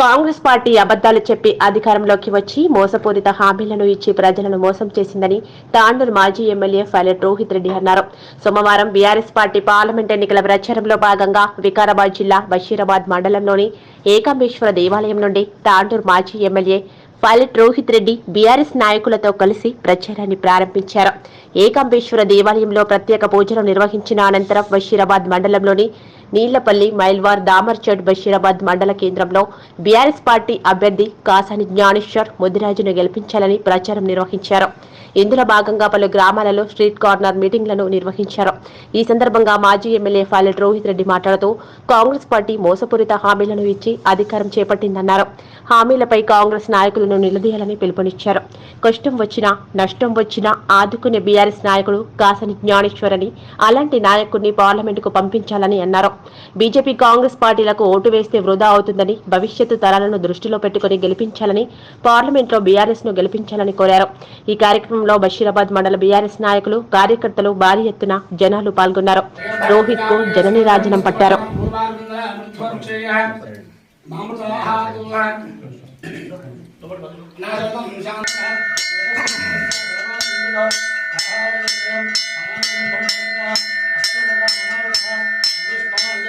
Congress party అబద్దాలు చెప్పి అధికారంలోకి వచ్చి మోసపూరిత హామీలను ఇచ్చి ప్రజలను మోసం చేసిందని తాండూరు మాజీ ఎమ్మెల్యే ఫైలెట్ రోహిత్ రెడ్డి అన్నారు. సోమవారం బీఆర్ఎస్ పార్టీ పార్లమెంట్ ఎన్నికల ప్రచారంలో భాగంగా వికారాబాద్ జిల్లా బషీరాబాద్ మండలంలోని ఏకాంబేశ్వర దేవాలయం నుండి తాండూరు మాజీ MLA pilot Rohit Reddy BRS నాయకులతో కలిసి ప్రచారాన్ని ప్రారంభించారు. ఏకాంబేశ్వర దేవాలయంలో ప్రత్యేక పూజలు నిర్వహించిన అనంతరం బషీరాబాద్ మండలంలోని నీళ్ళపల్లి మైల్వార్ దామర్చడ్ బషీరాబాద్ మండల కేంద్రంలో బీఆర్ఎస్ పార్టీ అభ్యర్థి కాసాని జ్ఞానేశ్వర్ ముదిరాజును గెలిపించాలని ప్రచారం నిర్వహించారు. ఇందులో భాగంగా పలు గ్రామాలలో స్ట్రీట్ కార్నర్ మీటింగ్లను నిర్వహించారు. ఈ సందర్భంగా మాజీ ఎమ్మెల్యే ఫాలెట్ రోహిత్ రెడ్డి మాట్లాడుతూ కాంగ్రెస్ పార్టీ మోసపూరిత హామీలను ఇచ్చి అధికారం చేపట్టిందన్నారు. హామీలపై కాంగ్రెస్ నాయకులను నిలదీయాలని పిలుపునిచ్చారు. కష్టం వచ్చినా నష్టం వచ్చినా ఆదుకునే బీఆర్ఎస్ నాయకుడు కాసని జ్ఞానేశ్వరని అని అలాంటి నాయకుడిని పార్లమెంటుకు పంపించాలని అన్నారు. బీజేపీ కాంగ్రెస్ పార్టీలకు ఓటు వేస్తే వృధా అవుతుందని భవిష్యత్తు తరాలను దృష్టిలో పెట్టుకుని గెలిపించాలని పార్లమెంట్లో బీఆర్ఎస్ను గెలిపించాలని కోరారు. ఈ కార్యక్రమంలో బషీరాబాద్ మండల బీఆర్ఎస్ నాయకులు కార్యకర్తలు భారీ ఎత్తున జనాలు పాల్గొన్నారు. రోహిత్కు జననీరాజనం పట్టారు.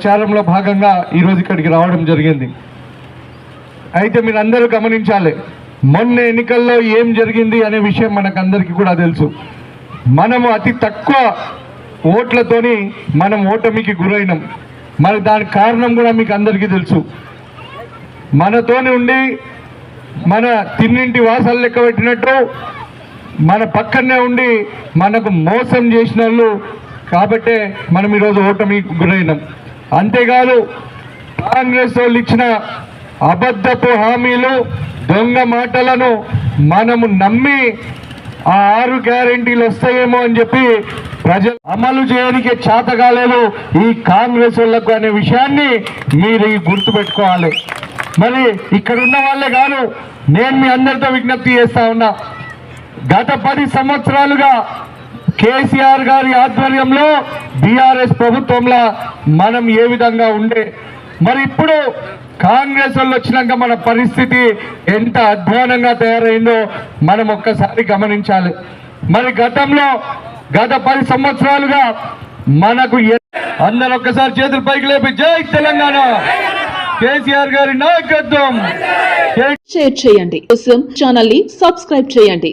ప్రచారంలో భాగంగా ఈరోజు ఇక్కడికి రావడం జరిగింది. అయితే మీరు అందరూ గమనించాలి మొన్న ఎన్నికల్లో ఏం జరిగింది అనే విషయం మనకందరికీ కూడా తెలుసు. మనము అతి తక్కువ ఓట్లతోని మనం ఓటమికి గురైనాం. మరి దానికి కారణం కూడా మీకు అందరికీ తెలుసు. మనతోని ఉండి మన తిన్నింటి వాసాలు లెక్క పెట్టినట్టు మన పక్కనే ఉండి మనకు మోసం చేసిన వాళ్ళు కాబట్టే మనం ఈరోజు ఓటమి గురైనాం. అంతేకాదు కాంగ్రెస్ వాళ్ళు ఇచ్చిన అబద్ధపు హామీలు దొంగ మాటలను మనము నమ్మి ఆ ఆరు గ్యారెంటీలు వస్తాయేమో అని చెప్పి ప్రజలు అమలు చేయడానికి చేత కాలేదు ఈ కాంగ్రెస్ వాళ్ళకు అనే విషయాన్ని మీరు గుర్తుపెట్టుకోవాలి మరి ఇక్కడ ఉన్న వాళ్ళే కాదు నేను మీ అందరితో విజ్ఞప్తి చేస్తా ఉన్నా. గత పది సంవత్సరాలుగా కేసీఆర్ గారి ఆధ్వర్యంలో బీఆర్ఎస్ ప్రభుత్వంలో మనం ఏ విధంగా ఉండే మరి ఇప్పుడు కాంగ్రెస్ వాళ్ళు వచ్చినాక మన పరిస్థితి ఎంత అధ్వానంగా తయారైందో మనం ఒక్కసారి గమనించాలి. మరి గతంలో గత పది సంవత్సరాలుగా మనకు అందరు అందరూ ఒక్కసారి చేతులు పైకి లేపి జై తెలంగాణ! కేసీఆర్ గారి నాయకత్వం! షేర్ చేయండి. కోసం ఛానల్ని సబ్స్క్రైబ్ చేయండి.